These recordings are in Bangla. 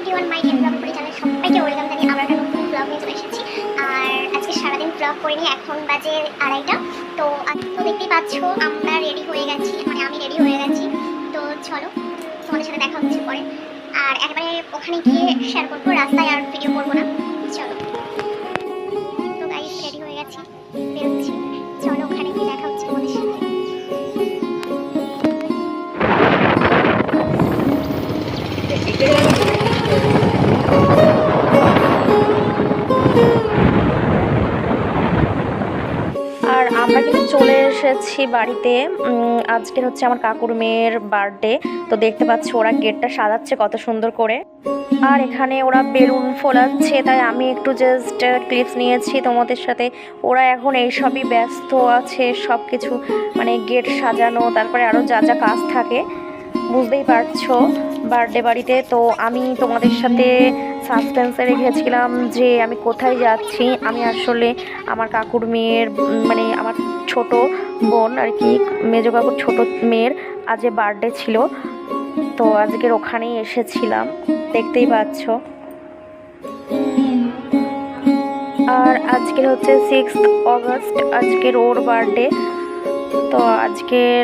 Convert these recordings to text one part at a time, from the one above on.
এভরিওয়ান মাই টেন ব্লগ করে সবাইকে ওয়েলকাম একটা নতুন ব্লগ নিয়ে চলে এসেছি। আর আজকে সারাদিন ব্লগ করিনি, এখন বাজে আড়াইটা। তো তো দেখতেই পাচ্ছ, আমরা রেডি হয়ে গেছি মানে আমি রেডি হয়ে গেছি। তো চলো, তোমাদের সাথে দেখা হচ্ছে পরে। আর একবারে ওখানে গিয়ে শেয়ার করব, রাস্তায় আর ভিডিও করব না। আর আমরা কিন্তু চলে এসেছি বাড়িতে। উম, আজকের হচ্ছে আমার কাকুর মেয়ের বার্থডে। তো দেখতে পাচ্ছি ওরা গেটটা সাজাচ্ছে কত সুন্দর করে। আর এখানে ওরা বেলুন ফোলাচ্ছে তাই আমি একটু জাস্ট ক্লিপস নিয়েছি তোমাদের সাথে। ওরা এখন এইসবই ব্যস্ত আছে সব কিছু মানে গেট সাজানো তারপরে আরও যা যা কাজ থাকে। বুঝতেই পারছ বার্থডে বাড়িতে। তো আমি তোমাদের সাথে সাসপেন্সে রেখেছিলাম যে আমি কোথায় যাচ্ছি। আমি আসলে আমার কাকুর মেয়ের মানে আমার ছোট বোন আর কি, মেজো কাকুর ছোট মেয়ের আজ বার্থডে ছিল। তো আজকের ওখানেই এসেছিলাম। দেখতেই পাচ্ছ। আর আজকের হচ্ছে সিক্স অগস্ট আজকের ওর বার্থডে তো আজকের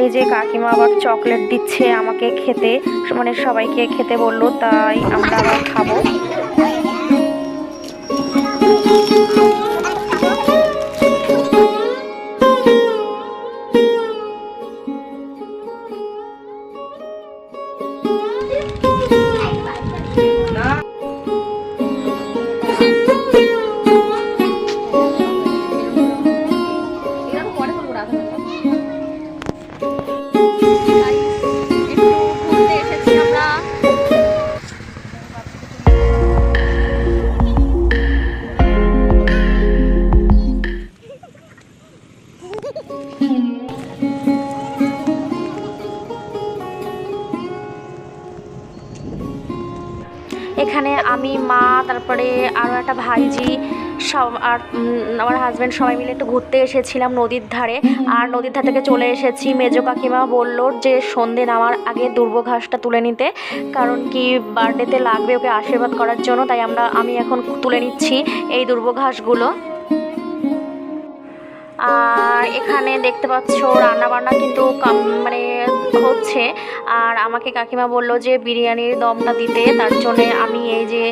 এই যে কাকিমা আবার চকলেট দিচ্ছে আমাকে খেতে মানে সবাইকে খেতে বলল, তাই আমরা আবার খাব। তারপরে আরও একটা ভাইজি সব আর আমার হাজব্যান্ড সবাই মিলে একটু ঘুরতে এসেছিলাম নদীর ধারে। আর নদীর ধার থেকে চলে এসেছি। মেজো কাকিমা বলল যে সন্ধে নামার আগে দুর্ব ঘাসটা তুলে নিতে। কারণ কি বার্থডেতে লাগবে ওকে আশীর্বাদ করার জন্য তাই আমরা আমি এখন তুলে নিচ্ছি এই দুর্ব ঘাসগুলো আর এখানে দেখতে পাচ্ছ রান্না বান্না কিন্তু কম- মানে হচ্ছে। আর আমাকে কাকিমা বলল যে বিরিয়ানির দমটা দিতে তার জন্যে আমি এই যে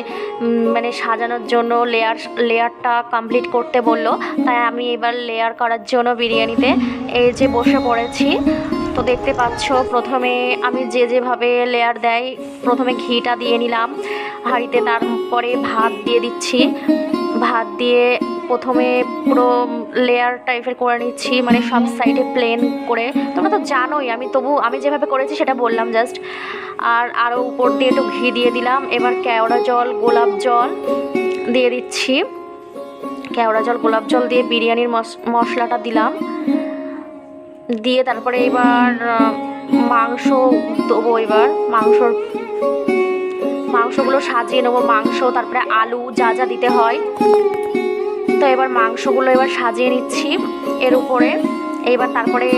মানে সাজানোর জন্য লেয়ার, লেয়ারটা কমপ্লিট করতে বলল। তাই আমি এবার লেয়ার করার জন্য বিরিয়ানিতে এই যে বসে পড়েছি। তো দেখতে পাচ্ছ, প্রথমে আমি যে যেভাবে লেয়ার দেয়, প্রথমে ঘিটা দিয়ে নিলাম, হাঁড়িতে তারপরে ভাত দিয়ে দিচ্ছি। ভাত দিয়ে প্রথমে পুরো লেয়ার টাইপের করে নিচ্ছি মানে সব সাইডে প্লেন করে। তোমরা তো জানোই, আমি তবু, আমি যেভাবে করেছি সেটা বললাম জাস্ট আর আরও উপর দিয়ে একটু ঘি দিয়ে দিলাম। এবার কেওড়া জল, গোলাপ জল দিয়ে দিচ্ছি। কেওড়া জল, গোলাপ জল দিয়ে বিরিয়ানির মশ- মশলাটা দিলাম। দিয়ে তারপরে এবার মাংস দেবো এবার। মাংসর মাংসগুলো সাজিয়ে নেব মাংস, তারপরে আলু যা যা দিতে হয়। তো এবার মাংসগুলো এবার সাজিয়ে নিচ্ছি এর উপরে। এবার তারপরে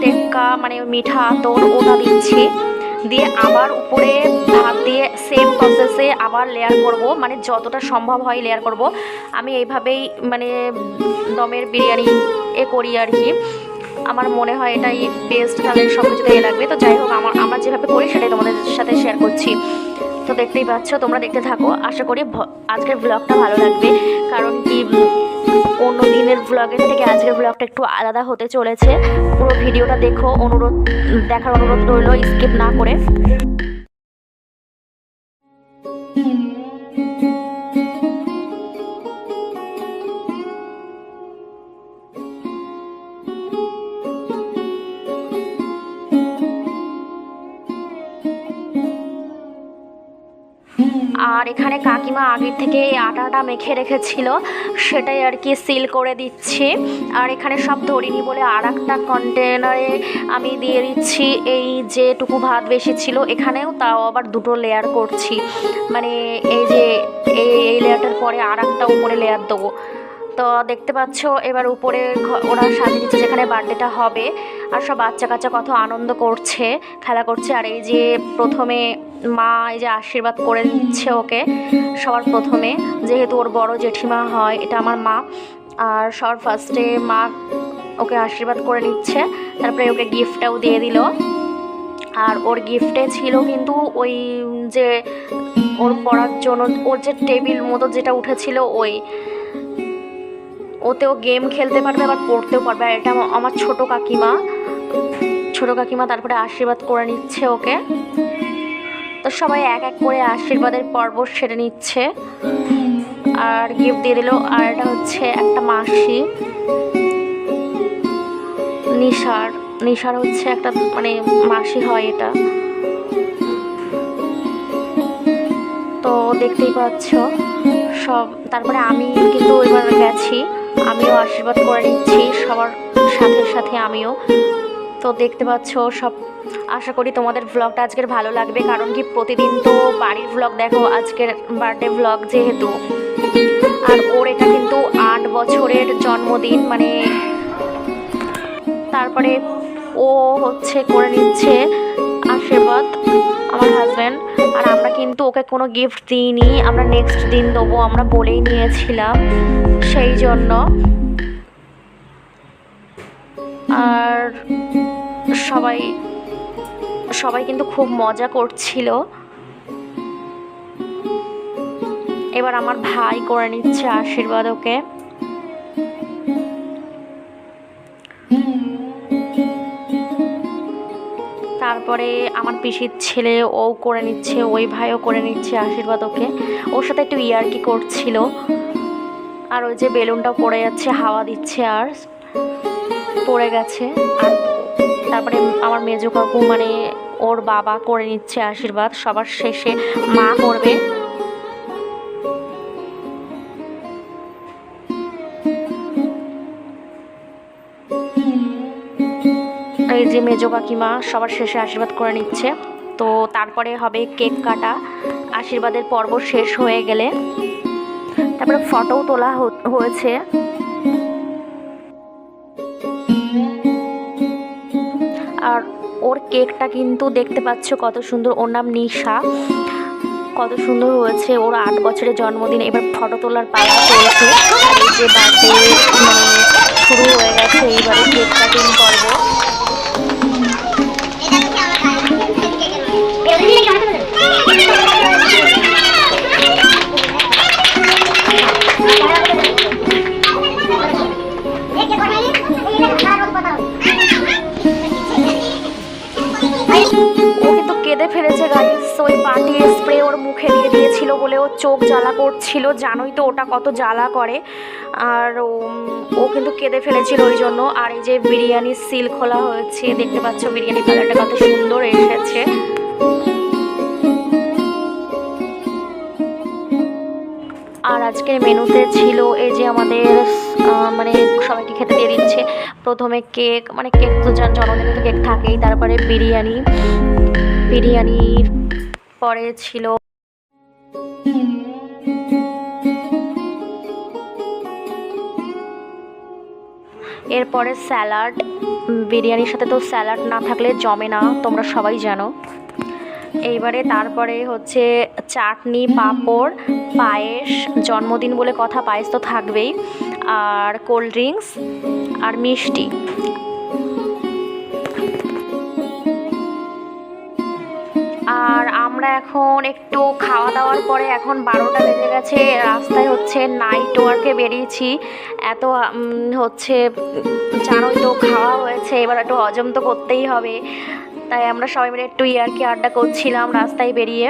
টেক্কা মানে মিঠা আতর ওটা দিচ্ছি। দিয়ে আবার উপরে ভাত দিয়ে সেম প্রসেসে আবার লেয়ার করব। মানে যতটা সম্ভব হয় লেয়ার করব। আমি এইভাবেই মানে দমের বিরিয়ানি এ করি আর কি। আমার মনে হয় এটাই বেস্ট তাহলে সব কিছুতে এ লাগবে। তো যাই হোক, আমার, আমরা যেভাবে করি সেটাই তোমাদের সাথে শেয়ার করছি। দেখতেই পাচ্ছ, তোমরা দেখতে থাকো। আশা করি আজকের ব্লগটা ভালো লাগবে। কারণ কি অন্য দিনের ব্লগের থেকে আজকের ব্লগটা একটু আলাদা হতে চলেছে। পুরো ভিডিওটা দেখো, অনুরোধ, দেখার অনুরোধ রইল স্কিপ না করে। আর এখানে কাকিমা আগের থেকে এই আটাটা মেখে রেখেছিল, সেটাই আর কি সিল করে দিচ্ছি। আর এখানে সব ধরিনি বলে আর একটা কন্টেনারে আমি দিয়ে দিচ্ছি। এই যেটুকু ভাত বেশি ছিল এখানেও, তাও আবার দুটো লেয়ার করছি। মানে এই যে এই এই লেয়ারটার পরে আর একটা উপরে লেয়ার দেবো। তো দেখতে পাচ্ছ, এবার উপরে ওরা সাজিয়ে দিচ্ছে যেখানে বার্থডেটা হবে। আর সব বাচ্চা কাচ্চা কত আনন্দ করছে, খেলা করছে। আর এই যে প্রথমে মা এই যে আশীর্বাদ করে নিচ্ছে ওকে, সবার প্রথমে। যেহেতু ওর বড় জেঠিমা হয়, এটা আমার মা। আর সবার ফার্স্টে মা ওকে আশীর্বাদ করে নিচ্ছে। তারপরে ওকে গিফটটাও দিয়ে দিল। আর ওর গিফটে ছিল কিন্তু ওই যে ওর পড়ার জন্য, ওর যে টেবিল মতো যেটা উঠেছিল ওই। ওতেও গেম খেলতে পারবে, আবার পড়তেও পারবে। আর এটা আমার ছোট কাকিমা। ছোট কাকিমা তারপরে আশীর্বাদ করে নিচ্ছে ওকে। তো সবাই এক এক করে আশীর্বাদের পর্ব সেরে নিচ্ছে। আর গিফট দিয়ে দিল, আর এটা হচ্ছে একটা মাসি। নিশার নিশার হচ্ছে একটা মানে মাসি হয় এটা। তো দেখতেই পাচ্ছ, সব, তারপরে আমি কিন্তু এবার গেছি। আমিও আশীর্বাদ করে নিচ্ছি সবার সাথে সাথে আমিও। তো দেখতে পাচ্ছ সব, আশা করি তোমাদের ভ্লগটা আজকের ভালো লাগবে, কারণ কি প্রতিদিন তো বাড়ির ভ্লগ দেখো, আজকের বার্থডে ভ্লগ যেহেতু। আর ওর এটা কিন্তু আট বছরের জন্মদিন মানে তারপরে ও হচ্ছে করে নিচ্ছে আশীর্বাদ আমার হাজব্যান্ড আর আমরা কিন্তু ওকে কোনো গিফট দিইনি, আমরা নেক্সট দিন দেবো, আমরা বলেই নিয়েছিলাম। সেই জন্য আর সবাই সবাই কিন্তু খুব মজা করছিল। এবার আমার ভাই করে নিচ্ছে আশীর্বাদ ওকে। তারপরে আমার পিসির ছেলে ও করে নিচ্ছে, ওই ভাইও করে নিচ্ছে আশীর্বাদ ওকে। ওর সাথে একটু ইয়ার্কি করছিল। আর ওই যে বেলুনটা পড়ে যাচ্ছে, হাওয়া দিচ্ছে আর পড়ে গেছে। আর তারপরে আমার মেজো কাকু মানে ওর বাবা করে নিচ্ছে আশীর্বাদ, সবার শেষে মা করবে। এই যে মেজো কাকিমা সবার শেষে আশীর্বাদ করে নিচ্ছে। তো তারপরে হবে কেক কাটা, আশীর্বাদের পর্ব শেষ হয়ে গেলে তারপরে ফটোও তোলা হয়েছে। আর ওর কেকটা কিন্তু দেখতে পাচ্ছ কত সুন্দর। ওর নাম নিশা। কত সুন্দর হয়েছে। ওর আট বছরের জন্মদিন। এবার ফটো তোলার পালা চলছে। যে বার্থডে মানে শুরু হয়ে গেছে, এইবারে কেক কাটিং করব। ওই স্প্রে ওর মুখে দিয়ে দিয়েছিল বলে ওর চোখ জ্বালা করছিল। জানোই তো ওটা কত জ্বালা করে। আর ও- ও কিন্তু কেঁদে ফেলেছিল ওই জন্য। আর এই যে বিরিয়ানির সিল খোলা হয়েছে, দেখতে পাচ্ছ বিরিয়ানি কালারটা কত সুন্দর এসেছে। আর আজকের মেনুতে ছিল এই যে আমাদের মানে সবাইকে খেতে দিয়ে দিচ্ছে। প্রথমে কেক মানে কেক তো জন্মদিনে তো কেক থাকেই। তারপরে বিরিয়ানি, বিরিয়ানির পরে ছিল। এরপরে স্যালাড। বিরিয়ানির সাথে তো স্যালাড না থাকলে জমে না, তোমরা সবাই জানো। এইবারে তারপরে হচ্ছে চাটনি, পাঁপড়, পায়েস, জন্মদিন বলে কথা পায়েস তো থাকবেই। আর কোল্ড ড্রিঙ্কস আর মিষ্টি। আমরা এখন একটু খাওয়া দাওয়ার পরে এখন বারোটা বেজে গেছে, রাস্তায় হচ্ছে নাইট ওয়ার্কে বেরিয়েছি। এত হচ্ছে, জানোই তো খাওয়া হয়েছে, এবার একটু হজম তো করতেই হবে। তাই আমরা সবাই মিলে একটু ইয়ার্কি আড্ডা করছিলাম রাস্তায় বেরিয়ে।